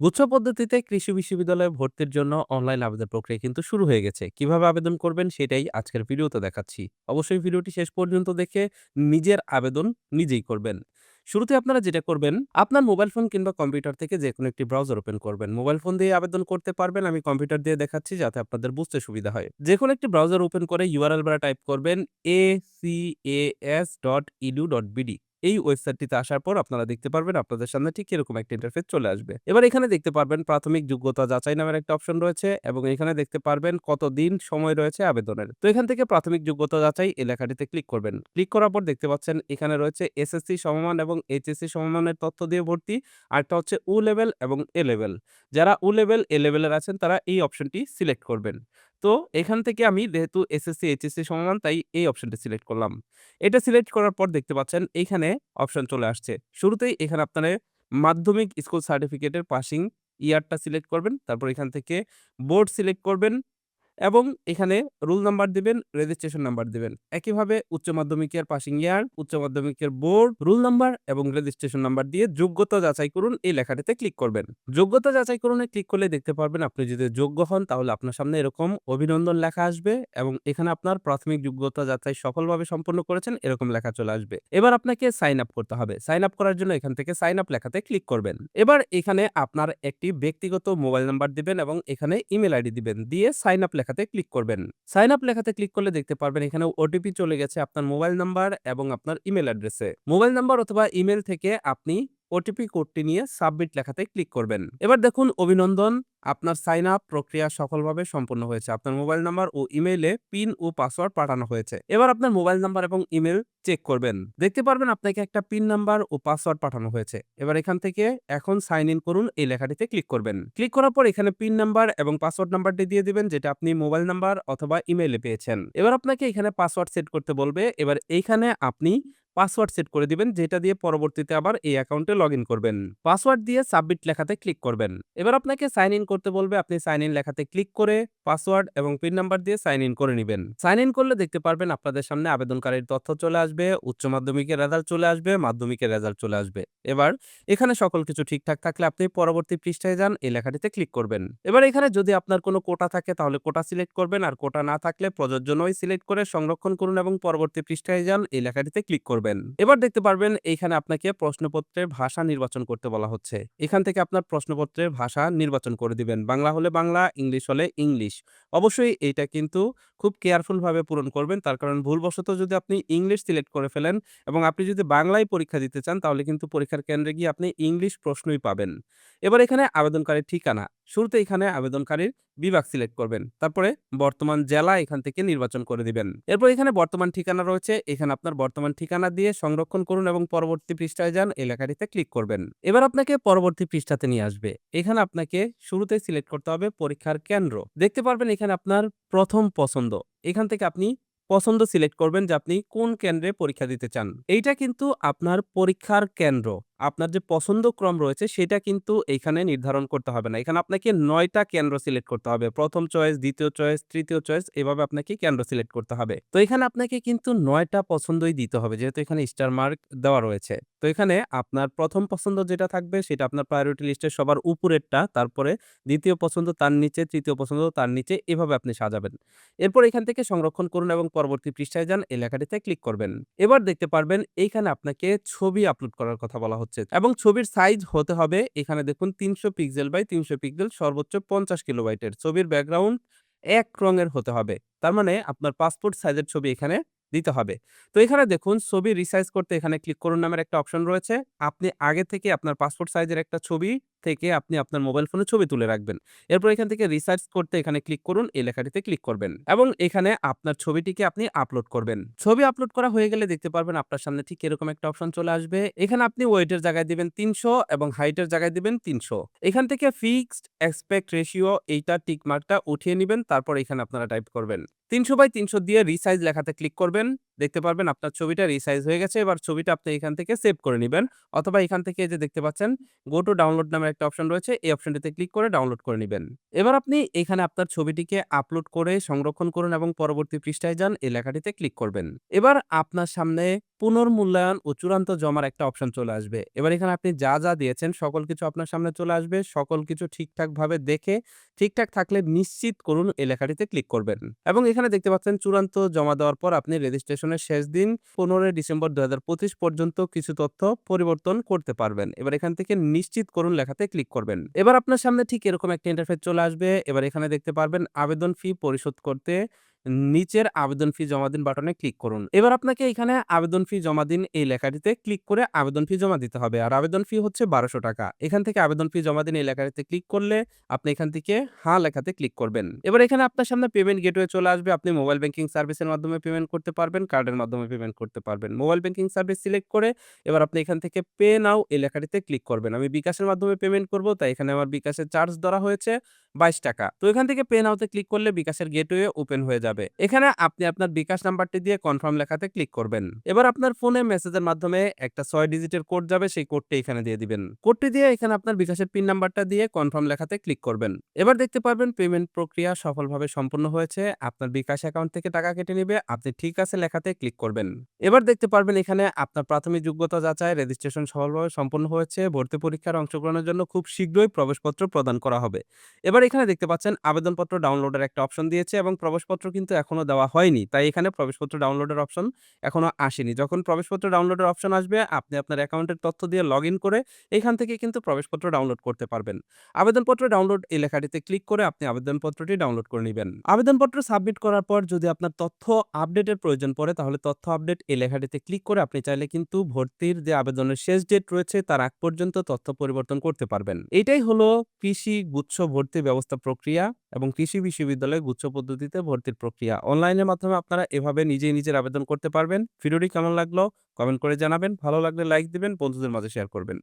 গুচ্ছ পদ্ধতিতে কৃষি বিশ্ববিদ্যালয়ে ভর্তির জন্য অনলাইন আবেদন প্রক্রিয়া কিন্তু শুরু হয়ে গেছে। কীভাবে আবেদন করবেন সেটাই আজকের ভিডিওতে দেখাচ্ছি। অবশ্যই ভিডিওটি শেষ পর্যন্ত দেখে নিজের আবেদন নিজেই করবেন। শুরুতে আপনারা যেটা করবেন, আপনার মোবাইল ফোন কিংবা কম্পিউটার থেকে যেকোনো একটি ব্রাউজার ওপেন করবেন। মোবাইল ফোন দিয়ে আবেদন করতে পারবেন, আমি কম্পিউটার দিয়ে দেখাচ্ছি যাতে আপনাদের বুঝতে সুবিধা হয়। যে কোনো একটি ব্রাউজার ওপেন করে ইউআরএল বারে টাইপ করবেন acas.edu.bd এই ওয়েবসাইটটিতে আসার পর আপনারা দেখতে পারবেন আপনাদের সামনে ঠিক এরকম একটা ইন্টারফেস চলে আসবে। এবার এখানে দেখতে পারবেন প্রাথমিক যোগ্যতা যাচাই নামের একটা অপশন রয়েছে এবং এখানে দেখতে পারবেন কতদিন সময় রয়েছে আবেদনের। তো এখান থেকে প্রাথমিক যোগ্যতা যাচাই এই লেখাটিতে ক্লিক করবেন। ক্লিক করার পর দেখতে পাচ্ছেন এখানে রয়েছে এসএসসি সমমান এবং এইচএসসি সমমানের তথ্য দিয়ে ভর্তি। আরেকটা হচ্ছে উ লেভেল এবং এ লেভেল। যারা উ লেভেল, এ লেভেলের আছেন তারা এই অপশনটি সিলেক্ট করবেন। তো এখান থেকে আমি যেহেতু এসএসসি, এইচএসসি সমান তাই এই অপশনটা সিলেক্ট করলাম। এটা সিলেক্ট করার পর দেখতে পাচ্ছেন এখানে অপশন চলে আসছে। শুরুতেই এখানে আপনারা মাধ্যমিক স্কুল সার্টিফিকেটের পাসিং ইয়ারটা সিলেক্ট করবেন। তারপর এখান থেকে বোর্ড সিলেক্ট করবেন এবং এখানে রুল নাম্বার দিবেন, রেজিস্ট্রেশন নাম্বার দিবেন। একইভাবে উচ্চ মাধ্যমিকের পাসিং ইয়ার, উচ্চ মাধ্যমিকের বোর্ড, রুল নাম্বার এবং রেজিস্ট্রেশন নাম্বার দিয়ে যোগ্যতা যাচাই করুন এই লেখাটিতে ক্লিক করবেন। যোগ্যতা যাচাই করুনে ক্লিক করলে দেখতে পারবেন আপনি যদি যোগ্য হন তাহলে আপনার সামনে এরকম অভিনন্দন লেখা আসবে এবং এখানে আপনার প্রাথমিক যোগ্যতা যাচাই সফলভাবে সম্পন্ন করেছেন এরকম লেখা চলে আসবে। এবার আপনাকে সাইন আপ করতে হবে। সাইন আপ করার জন্য এখান থেকে সাইন আপ লেখাতে ক্লিক করবেন। এবার এখানে আপনার একটি ব্যক্তিগত মোবাইল নাম্বার দিবেন এবং এখানে ইমেল আইডি দিবেন। দিয়ে সাইন আপ লেখাতে ক্লিক করবেন। সাইন আপ লেখাতে ক্লিক করলে দেখতে পারবেন এখানে ওটিপি চলে গেছে আপনার মোবাইল নাম্বার এবং আপনার ইমেল অ্যাড্রেসে। মোবাইল নাম্বার অথবা ইমেল থেকে আপনি ওটিপি কোডটি নিয়ে সাবমিট লেখাতে ক্লিক করবেন। এবার দেখুন, অভিনন্দন, আপনার সাইন আপ প্রক্রিয়া সফলভাবে সম্পন্ন হয়েছে। আপনার মোবাইল নাম্বার ও ইমেইলে পিন ও পাসওয়ার্ড পাঠানো হয়েছে। এবার আপনার মোবাইল নাম্বার এবং ইমেল চেক করবেন। দেখতে পারবেন, আপনাকে একটা পিন নাম্বার ও পাসওয়ার্ড পাঠানো হয়েছে। এবার এখান থেকে এখন সাইন ইন করুন, এই লেখাটিতে ক্লিক করবেন। ক্লিক করার পর এখানে পিন নাম্বার এবং পাসওয়ার্ড নাম্বারটি দিয়ে দিবেন, যেটা আপনি মোবাইল নাম্বার অথবা ইমেইলে পেয়েছেন। এবার আপনাকে এখানে পাসওয়ার্ড সেট করতে বলবে। এবার এইখানে আপনি পাসওয়ার্ড সেট করে দিবেন যেটা দিয়ে পরবর্তীতে আবার এই অ্যাকাউন্টে লগইন করবেন। পাসওয়ার্ড দিয়ে সাবমিট লেখাতে ক্লিক করবেন। এবার আপনাকে সাইন ইন করতে বলবে আপনি সাইন ইন লেখাতে ক্লিক করে পাসওয়ার্ড এবং পিন নাম্বার দিয়ে সাইন ইন করে নিবেন। সাইন ইন করলে দেখতে পারবেন আপনাদের সামনে আবেদনকারীর তথ্য চলে আসবে, উচ্চ মাধ্যমিকের রেজাল্ট চলে আসবে, মাধ্যমিকের রেজাল্ট চলে আসবে। এবার এখানে সকল কিছু ঠিকঠাক থাকলে আপনি পরবর্তী পৃষ্ঠায় যান এই লেখাটিতে ক্লিক করবেন। এবার এখানে যদি আপনার কোনো কোটা থাকে তাহলে কোটা সিলেক্ট করবেন আর কোটা না থাকলে প্রযোজ্য নয় সিলেক্ট করে সংরক্ষণ করুন এবং পরবর্তী পৃষ্ঠায় যান এই লেখাটিতে ক্লিক করবেন। এবার দেখতে পারবেন এইখানে আপনাকে প্রশ্নপত্রের ভাষা নির্বাচন করতে বলা হচ্ছে। এখান থেকে আপনার প্রশ্নপত্রের ভাষা নির্বাচন করে দিবেন। বাংলা হলে বাংলা, ইংলিশ হলে ইংলিশ। অবশ্যই এইটা কিন্তু খুব কেয়ারফুলভাবে পূরণ করবেন। তার কারণ ভুলবশত যদি আপনি ইংলিশ সিলেক্ট করে ফেলেন এবং আপনি যদি বাংলায় পরীক্ষা দিতে চান তাহলে কিন্তু পরীক্ষার কেন্দ্রে গিয়ে আপনি ইংলিশ প্রশ্নই পাবেন। এবার এখানে আবেদনকারীর ঠিকানা। শুরুতে এখানে আবেদনকারীর বিভাগ সিলেক্ট করবেন। তারপরে বর্তমান জেলা এখান থেকে নির্বাচন করে দিবেন। এরপর এখানে বর্তমান ঠিকানা রয়েছে। এখানে আপনার বর্তমান ঠিকানা দিয়ে সংরক্ষণ করুন এবং পরবর্তী পৃষ্ঠায় যান, এই লেখাটিতে ক্লিক করবেন। এবার আপনাকে পরবর্তী পৃষ্ঠাতে নিয়ে আসবে। এখানে আপনাকে শুরুতেই সিলেক্ট করতে হবে পরীক্ষার কেন্দ্র। দেখতে পারবেন এখানে আপনার প্রথম পছন্দ। এখান থেকে আপনি পছন্দ সিলেক্ট করবেন যে আপনি কোন কেন্দ্রে পরীক্ষা দিতে চান। এইটা কিন্তু আপনার পরীক্ষার কেন্দ্র। আপনার যে পছন্দ ক্রম রয়েছে সেটা কিন্তু এখানে নির্ধারণ করতে হবে না। এখানে আপনাকে ৯ টা কেন্দ্র সিলেক্ট করতে হবে। প্রথম চয়েস, দ্বিতীয় চয়েস, তৃতীয় চয়েস এভাবে আপনাকে কেন্দ্র সিলেক্ট করতে হবে। তো এখানে আপনাকে কিন্তু নয়টা পছন্দই দিতে হবে যেহেতু এখানে স্টার মার্ক দেওয়া রয়েছে। তো এখানে আপনার প্রথম পছন্দ যেটা থাকবে সেটা আপনার প্রায়োরিটি লিস্টের সবার উপরেরটা, তারপরে দ্বিতীয় পছন্দ তার নিচে, তৃতীয় পছন্দ তার নিচে এভাবে আপনি সাজাবেন। এরপর এখান থেকে সংরক্ষণ করুন এবং পরবর্তী পৃষ্ঠায় যান এলাকাটিতে ক্লিক করবেন। এবার দেখতে পারবেন এইখানে আপনাকে ছবি আপলোড করার কথা বলা হচ্ছে এবং ছবির সাইজ হতে হবে, এখানে দেখুন ৩০০ পিক্সেল বাই ৩০০ পিক্সেল সর্বোচ্চ ৫০ কিলোবাইটের। ছবির ব্যাকগ্রাউন্ড এক রঙের হতে হবে। তার মানে আপনার পাসপোর্ট সাইজের ছবি এখানে দিতে হবে। তো এখানে দেখুন, ছবি রিসাইজ করতে এখানে ক্লিক করুন নামের একটা অপশন রয়েছে। আপনি আগে থেকে আপনার পাসপোর্ট সাইজের একটা ছবি থেকে আপনি আপনার মোবাইল ফোনে ছবি তুলে রাখবেন। এরপর এখান থেকে রিসার্চ করতে এখানে ক্লিক করুন, এই লেখাটিতে ক্লিক করবেন এবং এখানে আপনার ছবিটিকে আপনি আপলোড করবেন। ছবি আপলোড করা হয়ে গেলে দেখতে পারবেন আপনার সামনে ঠিক এরকম একটা অপশন চলে আসবে। এখানে আপনি ওয়েটের জায়গায় দিবেন ৩০০ এবং হাইটের জায়গায় দিবেন ৩০০। এখান থেকে ফিক্সড এক্সপেক্ট রেশিও এইটা টিক মার্কটা উঠিয়ে নিবেন। তারপর এখানে আপনারা টাইপ করবেন। ৩০০ বাই ৩০০ দিয়ে রিসাইজ লেখাতে ক্লিক করবেন। দেখতে পারবেন আপনার ছবিটা রিসাইজ হয়ে গেছে। এবার ছবিটা আপনি এখান থেকে সেভ করে নিবেন। অথবা এখান থেকে যে দেখতে পাচ্ছেন গো টু ডাউনলোড নামের একটা অপশন রয়েছে। এই অপশনটিতে ক্লিক করে ডাউনলোড করে নিবেন। এবার আপনি এখানে আপনার ছবিটিকে আপলোড করে সংরক্ষণ করুন এবং পরবর্তী পৃষ্ঠায় যান এই লেখাটিতে ক্লিক করবেন। এবার আপনার সামনে পুনর্মূল্যায়ন ও চূড়ান্ত জমার একটা অপশন চলে আসবে। এবার এখানে আপনি যা, যা দিয়েছেন সকল কিছু আপনার সামনে চলে আসবে। সকল কিছু ঠিকঠাকভাবে দেখে ঠিকঠাক থাকলে নিশ্চিত করুন এই লেখাটিতে ক্লিক করবেন। এবং এখানে দেখতে পাচ্ছেন চূড়ান্ত জমা দেওয়ার পর আপনি রেজিস্ট্রেশনের শেষ দিন ১৫ ডিসেম্বর ২০২৫ পর্যন্ত কিছু তথ্য পরিবর্তন করতে পারবেন। এবার এখান থেকে নিশ্চিত করুন লেখাতে ক্লিক করবেন। এবার আপনার সামনে ঠিক এরকম একটা ইন্টারফেস চলে আসবে। এবার এখানে দেখতে পারবেন আবেদন ফি পরিশোধ করতে নিচের আবেদন ফি জমা দিন বাটনে ক্লিক করুন। এবার আপনাকে এখানে আবেদন ফি জমা দিন এই লেখাটিতে ক্লিক করে আবেদন ফি জমা দিতে হবে। আর আবেদন ফি হচ্ছে ৳১২০০ এখান থেকে আবেদন ফি জমা দিন এই লেখাটিতে ক্লিক করলে আপনি এখান থেকে হ্যাঁ লেখাতে ক্লিক করবেন। এবার এখানে আপনার সামনে পেমেন্ট গেটওয়ে চলে আসবে। আপনি মোবাইল ব্যাংকিং সার্ভিসের মাধ্যমে পেমেন্ট করতে পারবেন, কার্ডের মাধ্যমে পেমেন্ট করতে পারবেন। মোবাইল ব্যাংকিং সার্ভিস সিলেক্ট করে এবার আপনি এখান থেকে পে নাও এই লেখাটিতে ক্লিক করবেন। আমি বিকাশের মাধ্যমে পেমেন্ট করব তাই এখানে আমার বিকাশের চার্জ ধরা হয়েছে ৳২২ তো এখান থেকে পে নাওতে ক্লিক করলে বিকাশের গেটওয়ে ওপেন হয়ে যাবে। এখানে আপনি আপনার বিকাশ নাম্বারটি দিয়ে কনফার্ম লেখাতে ক্লিক করবেন। এবার আপনার ফোনে মেসেজের মাধ্যমে একটা ছয় ডিজিটের কোড যাবে, সেই কোডটি এখানে দিয়ে দিবেন। কোডটি দিয়ে এখানে আপনার বিকাশের পিন নাম্বারটা দিয়ে কনফার্ম লেখাতে ক্লিক করবেন। এবার দেখতে পারবেন পেমেন্ট প্রক্রিয়া সফলভাবে সম্পন্ন হয়েছে। আপনার বিকাশ অ্যাকাউন্ট থেকে টাকা কেটে নিবে। আপনি ঠিক আছে লেখাতে ক্লিক করবেন। এবার দেখতে পারবেন এখানে আপনার প্রাথমিক যোগ্যতা যাচাই রেজিস্ট্রেশন সফলভাবে সম্পন্ন হয়েছে। ভর্তি পরীক্ষার অংশগ্রহণের জন্য খুব শীঘ্রই প্রবেশপত্র প্রদান করা হবে। এবার এখানে দেখতে পাচ্ছেন আবেদনপত্র ডাউনলোডের একটা অপশন দিয়েছে এবং প্রবেশপত্র কিন্তু এখনও দেওয়া হয়নি। তাই এখানে প্রবেশপত্র ডাউনলোডের অপশন এখনও আসেনি। যখন প্রবেশপত্র ডাউনলোডের অপশন আসবে, আপনি আপনার অ্যাকাউন্টের তথ্য দিয়ে লগইন করে এখান থেকে কিন্তু প্রবেশপত্র ডাউনলোড করতে পারবেন। আবেদনপত্র ডাউনলোড এই লেখাটিতে ক্লিক করে আপনি আবেদনপত্রটি ডাউনলোড করে নিবেন। আবেদনপত্র সাবমিট করার পর যদি আপনার তথ্য আপডেটের প্রয়োজন পড়ে, তাহলে তথ্য আপডেট এই লেখাটিতে ক্লিক করে আপনি চাইলে কিন্তু ভর্তির যে আবেদনের শেষ ডেট রয়েছে, তার আগ পর্যন্ত তথ্য পরিবর্তন করতে পারবেন। এটাই হলো কৃষি গুচ্ছ ভর্তি ব্যবস্থা প্রক্রিয়া এবং কৃষি বিশ্ববিদ্যালয়ে গুচ্ছ পদ্ধতিতে ভর্তির প্রক্রিয়া। অনলাইনের মাধ্যমে আপনারা এভাবে নিজেই নিজের আবেদন করতে পারবেন। ভিডিওটি কেমন লাগল কমেন্ট করে জানাবেন। ভালো লাগলে লাইক দিবেন, বন্ধুদের মাঝে শেয়ার করবেন।